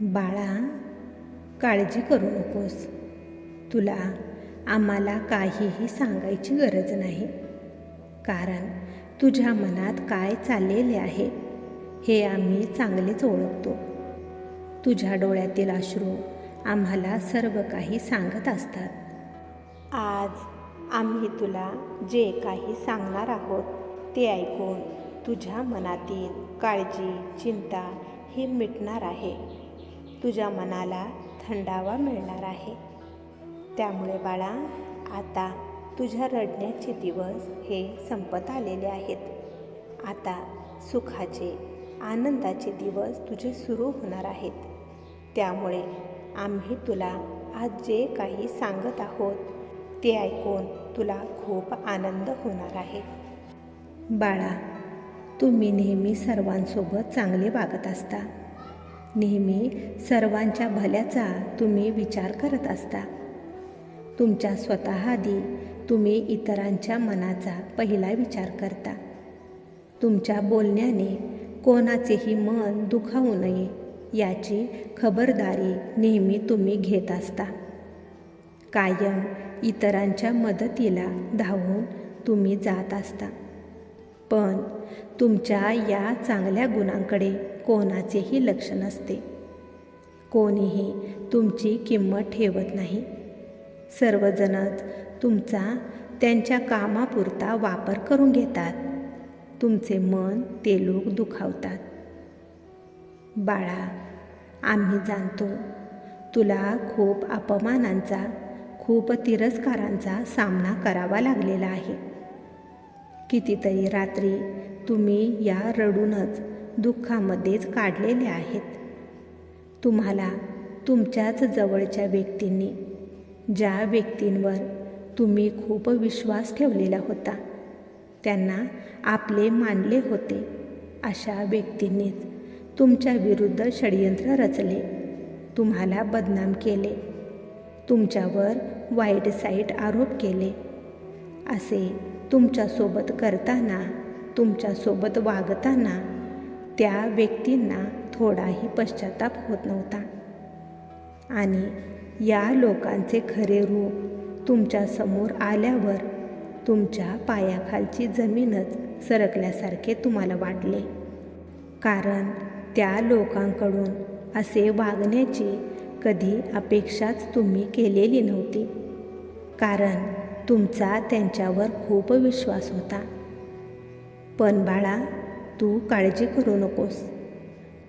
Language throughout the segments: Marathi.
बाळा काळजी करू नकोस. तुला आम्हाला काहीही सांगायची गरज नाही. कारण तुझ्या मनात काय चाललेले आहे हे आम्ही चांगलेच ओळखतो. तुझ्या डोळ्यातील अश्रू आम्हाला सर्व काही सांगत असतात. आज आम्ही तुला जे काही सांगणार आहोत ते ऐकून तुझ्या मनातील काळजी चिंता ही मिटणार आहे. तुझ्या मनाला थंडावा मिळणार आहे. त्यामुळे बाळा आता तुझ्या रडण्याचे दिवस हे संपत आलेले आहेत. आता सुखाचे आनंदाचे दिवस तुझे सुरू होणार आहेत. त्यामुळे आम्ही तुला आज जे काही सांगत आहोत ते ऐकून तुला खूप आनंद होणार आहे. बाळा तुम्ही नेहमी सर्वांसोबत चांगले वागत असता. नेहमी सर्वांच्या भल्याचा तुम्ही विचार करत असता. तुमच्या स्वतः आधी तुम्ही इतरांच्या मनाचा पहिला विचार करता. तुमच्या बोलण्याने कोणाचेही मन दुखावू नये याची खबरदारी नेहमी तुम्ही घेत असता. कायम इतरांच्या मदतीला धावून तुम्ही जात असता. पण तुमच्या या चांगल्या गुणांकडे कोणाचेही लक्ष नसते. कोणीही तुमची किंमत ठेवत नाही. सर्वजणच तुमचा त्यांच्या कामापुरता वापर करून घेतात. तुमचे मन ते लोक दुखावतात. बाळा आम्ही जाणतो तुला खूप अपमानांचा खूप तिरस्कारांचा सामना करावा लागलेला आहे. कितीतरी रात्री तुम्ही या रडूनच दुःखामध्येच काढलेले आहेत. तुम्हाला तुमच्याच जवळच्या व्यक्तींनी ज्या व्यक्तींवर तुम्ही खूप विश्वास ठेवलेला होता त्यांना आपले मानले होते. अशा व्यक्तींनीच तुमच्या विरुद्ध षडयंत्र रचले. तुम्हाला बदनाम केले. तुमच्यावर वाईट साईट आरोप केले. असे तुमच्यासोबत करताना तुमच्यासोबत वागताना त्या व्यक्तींना थोडाही पश्चाताप होत नव्हता. आणि या लोकांचे खरे रूप तुमच्यासमोर आल्यावर तुमच्या पायाखालची जमीनच सरकल्यासारखे तुम्हाला वाटले. कारण त्या लोकांकडून असे वागण्याची कधी अपेक्षाच तुम्ही केलेली नव्हती. कारण तुमचा त्यांच्यावर खूप विश्वास होता. पण बाळा तू काळजी करू नकोस.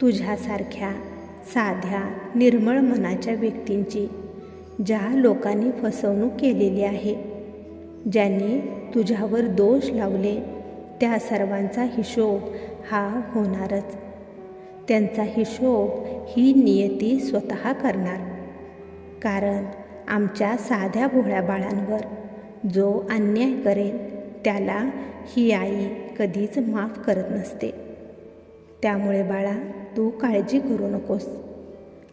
तुझ्यासारख्या साध्या निर्मळ मनाच्या व्यक्तींची ज्या लोकांनी फसवणूक केलेली आहे ज्यांनी तुझ्यावर दोष लावले त्या सर्वांचा हिशोब हा होणारच. त्यांचा हिशोब ही नियती स्वतः करणार. कारण आमच्या साध्या भोळ्या बाळांवर जो अन्याय करेल त्याला ही आई कधीच माफ करत नसते. त्यामुळे बाळा तू काळजी करू नकोस.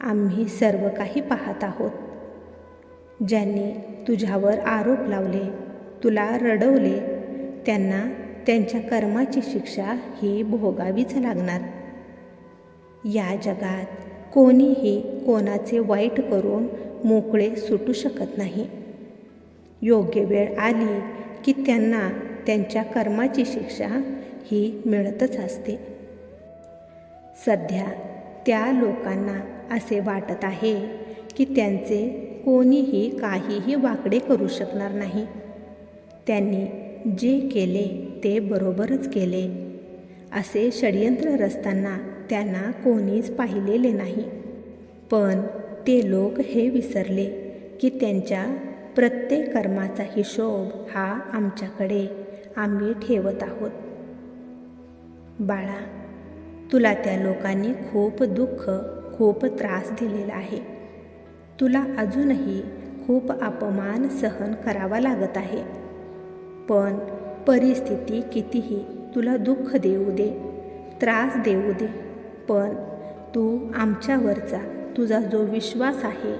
आम्ही सर्व काही पाहत आहोत. ज्यांनी तुझ्यावर आरोप लावले तुला रडवले त्यांना त्यांच्या कर्माची शिक्षा ही भोगावीच लागणार. या जगात कोणीही कोणाचे वाईट करून मोकळे सुटू शकत नाही. योग्य वेळ आली की त्यांना त्यांच्या कर्माची शिक्षा ही मिळतच असते. सध्या त्या लोकांना असे वाटत आहे की त्यांचे कोणीही काहीही वाकडे करू शकणार नाही. त्यांनी जे केले ते बरोबरच केले. असे षडयंत्र रचताना त्यांना कोणीच पाहिलेले नाही. पण ते लोक हे विसरले की त्यांच्या प्रत्येक कर्माचा हिशोब हा आमच्याकडे आम्ही ठेवत आहोत. बाळा तुला त्या लोकांनी खूप दुःख खूप त्रास दिलेला आहे. तुला अजूनही खूप अपमान सहन करावा लागत आहे. पण परिस्थिती कितीही तुला दुःख देऊ दे त्रास देऊ दे पण तू आमच्यावरचा तुझा जो विश्वास आहे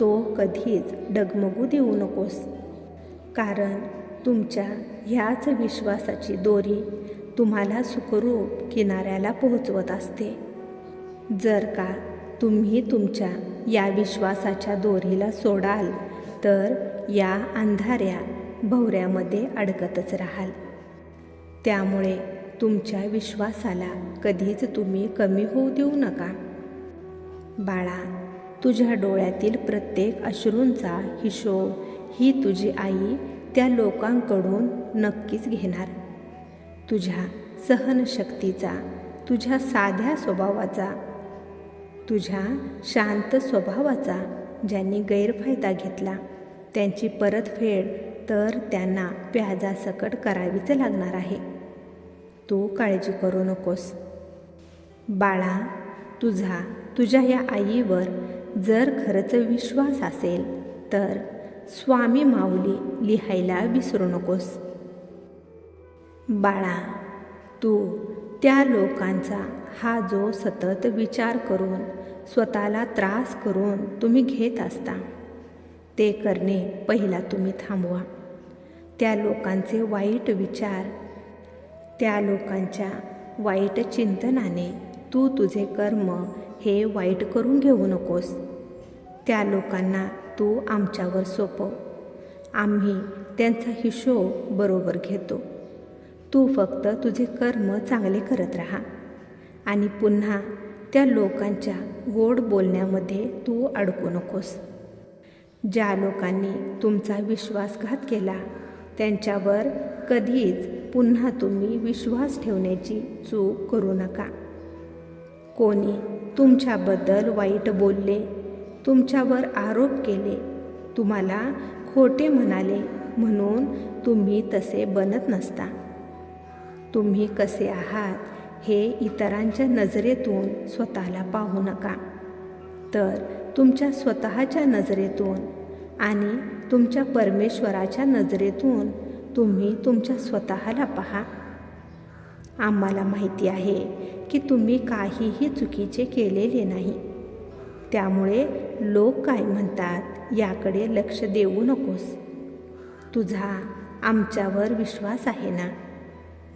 तो कधीच डगमगू देऊ नकोस. कारण तुमच्या ह्याच विश्वासाची दोरी तुम्हाला सुखरूप किनाऱ्याला पोहोचवत असते. जर का तुम्ही तुमच्या या विश्वासाच्या दोरीला सोडाल तर या अंधाऱ्या भवऱ्यामध्ये अडकतच राहाल. त्यामुळे तुमच्या विश्वासाला कधीच तुम्ही कमी होऊ देऊ नका. बाळा तुझ्या डोळ्यातील प्रत्येक अश्रूंचा हिशोब ही तुझी आई त्या लोकांकडून नक्कीच घेणार. तुझ्या सहनशक्तीचा तुझ्या साध्या स्वभावाचा तुझ्या शांत स्वभावाचा ज्यांनी गैरफायदा घेतला त्यांची परतफेड तर त्यांना व्याजासकट करावीच लागणार आहे. तू काळजी करू नकोस. बाळा तुझा तुझ्या या आईवर जर खरंच विश्वास असेल तर स्वामी माऊली लिहायला विसरू नकोस. बाळा तू त्या लोकांचा हा जो सतत विचार करून स्वतःला त्रास करून तुम्ही घेत असता ते करणे पहिला तुम्ही थांबवा. त्या लोकांचे वाईट विचार त्या लोकांच्या वाईट चिंतनाने तू तुझे कर्म हे वाईट करून घेऊ नकोस. त्या लोकांना तू आमच्यावर सोपव. आम्ही त्यांचा हिशोब बरोबर घेतो. तू फक्त तुझे कर्म चांगले करत राहा. आणि पुन्हा त्या लोकांच्या गोड बोलण्यामध्ये तू अडकू नकोस. ज्या लोकांनी तुमचा विश्वासघात केला त्यांच्यावर कधीच पुन्हा तुम्ही विश्वास ठेवण्याची चूक करू नका. कोणी तुमच्याबद्दल वाईट बोलले तुमच्यावर आरोप केले. तुम्हाला खोटे म्हणाले म्हणून तुम्ही तसे बनत नसता. तुम्ही कसे आहात हे इतरांच्या नजरेतून स्वतःला पाहू नका. तर तुमच्या स्वतःच्या नजरेतून आणि तुमच्या परमेश्वराच्या नजरेतून तुम्ही तुमच्या स्वतःला पहा. आम्हाला माहिती आहे की तुम्ही काहीही चुकीचे केलेले नाही. त्यामुळे लोक काय म्हणतात याकडे लक्ष देऊ नकोस. तुझा आमच्यावर विश्वास आहे ना?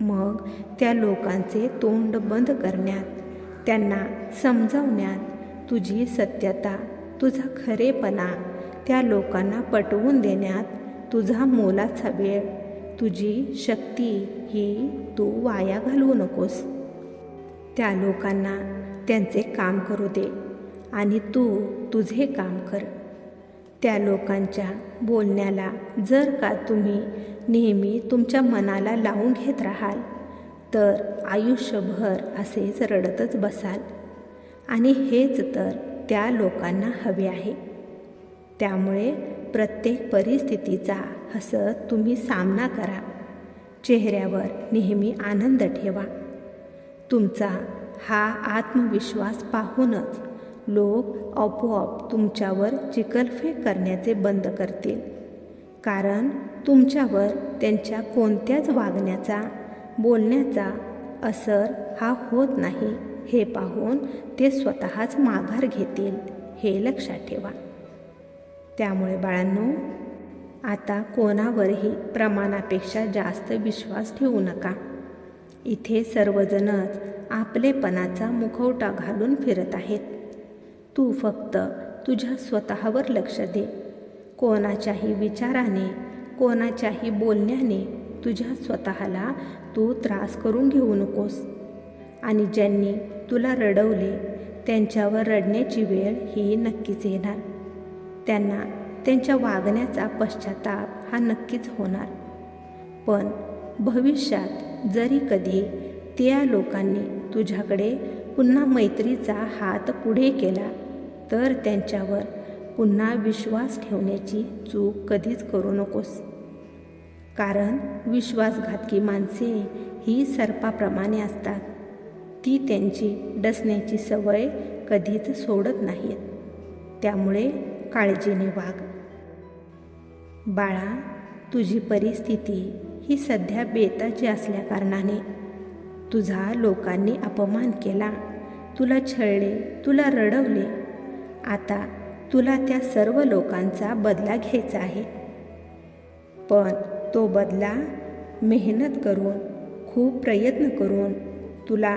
मग त्या लोकांचे तोंड बंद करण्यात त्यांना समजावण्यात तुझी सत्यता तुझा खरेपणा त्या लोकांना पटवून देण्यात तुझा मोलाचा वेळ तुझी शक्ती ही तू वाया घालवू नकोस. त्या लोकांना त्यांचे काम करू दे. आणि तू तुझे काम कर. त्या लोकांच्या बोलण्याला जर का तुम्ही नेहमी तुमच्या मनाला लावून घेत राहाल तर आयुष्यभर असेच रडतच बसाल. आणि हेच तर त्या लोकांना हवे आहे. त्यामुळे प्रत्येक परिस्थितीचा हसत तुम्ही सामना करा. चेहऱ्यावर नेहमी आनंद ठेवा. तुमचा हा आत्मविश्वास पाहूनच लोक आपोआप तुमच्यावर चिकलफेक करण्याचे बंद करतील. कारण तुमच्यावर त्यांच्या कोणत्याच वागण्याचा बोलण्याचा असर हा होत नाही हे पाहून ते स्वतःच माघार घेतील हे लक्षात ठेवा. त्यामुळे बाळांनो आता कोणावरही प्रमाणापेक्षा जास्त विश्वास ठेवू नका. इथे सर्वजणच आपलेपणाचा मुखवटा घालून फिरत आहेत. तू फक्त तुझ्या स्वतःवर लक्ष दे. कोणाच्याही विचाराने कोणाच्याही बोलण्याने तुझ्या स्वतःला तू त्रास करून घेऊ नकोस. आणि ज्यांनी तुला रडवले त्यांच्यावर रडण्याची वेळ ही नक्कीच येणार. त्यांना त्यांच्या वागण्याचा पश्चाताप हा नक्कीच होणार. पण भविष्यात जरी कधी त्या लोकांनी तुझ्याकडे पुन्हा मैत्रीचा हात पुढे केला तर त्यांच्यावर पुन्हा विश्वास ठेवण्याची चूक कधीच करू नकोस. कारण विश्वासघातकी माणसे ही सर्पाप्रमाणे असतात. ती त्यांची डसण्याची सवय कधीच सोडत नाहीत. त्यामुळे काळजीने वाग. बाळा तुझी परिस्थिती ही सध्या बेताची असल्याकारणाने तुझा लोकांनी अपमान केला. तुला छळले तुला रडवले आता तुला त्या सर्व लोकांचा बदला घ्यायचा आहे. पण तो बदला मेहनत करून खूप प्रयत्न करून तुला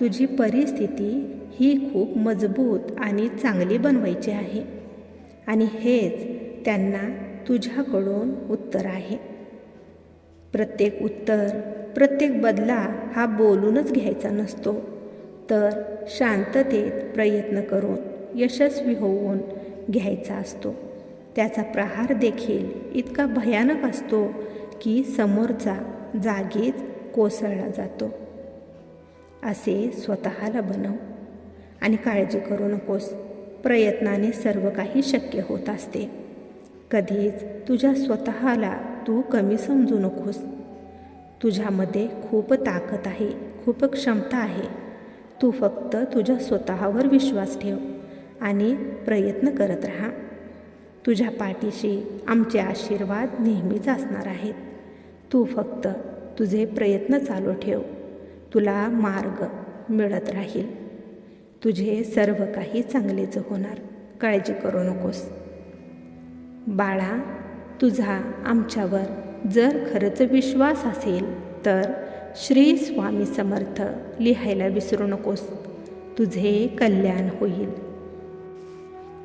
तुझी परिस्थिती ही खूप मजबूत आणि चांगली बनवायची आहे. आणि हेच त्यांना तुझ्याकडून उत्तर आहे. प्रत्येक उत्तर प्रत्येक बदला हा बोलूनच घ्यायचा नसतो. तर शांततेत प्रयत्न करून यशस्वी होऊन घ्यायचा असतो. त्याचा प्रहार देखील इतका भयानक असतो की समोरचा जागीच कोसळला जातो. असे स्वतःला बनव आणि काळजी करू नकोस. प्रयत्नाने सर्व काही शक्य होत असते. कधीच तुझ्या स्वतःला तू कमी समजू नकोस. तुझ्यामध्ये खूप ताकद आहे खूप क्षमता आहे. तू फक्त तुझ्या स्वतःवर विश्वास ठेव. आणि प्रयत्न करत राहा. तुझ्या पाठीशी आमचे आशीर्वाद नेहमीच असणार आहेत. तू फक्त तुझे प्रयत्न चालू ठेव. तुला मार्ग मिळत राहील. तुझे सर्व काही चांगलेच होणार. काळजी करू नकोस. बाळा तुझा आमच्यावर जर खरंच विश्वास असेल तर श्री स्वामी समर्थ लिहायला विसरू नकोस. तुझे कल्याण होईल.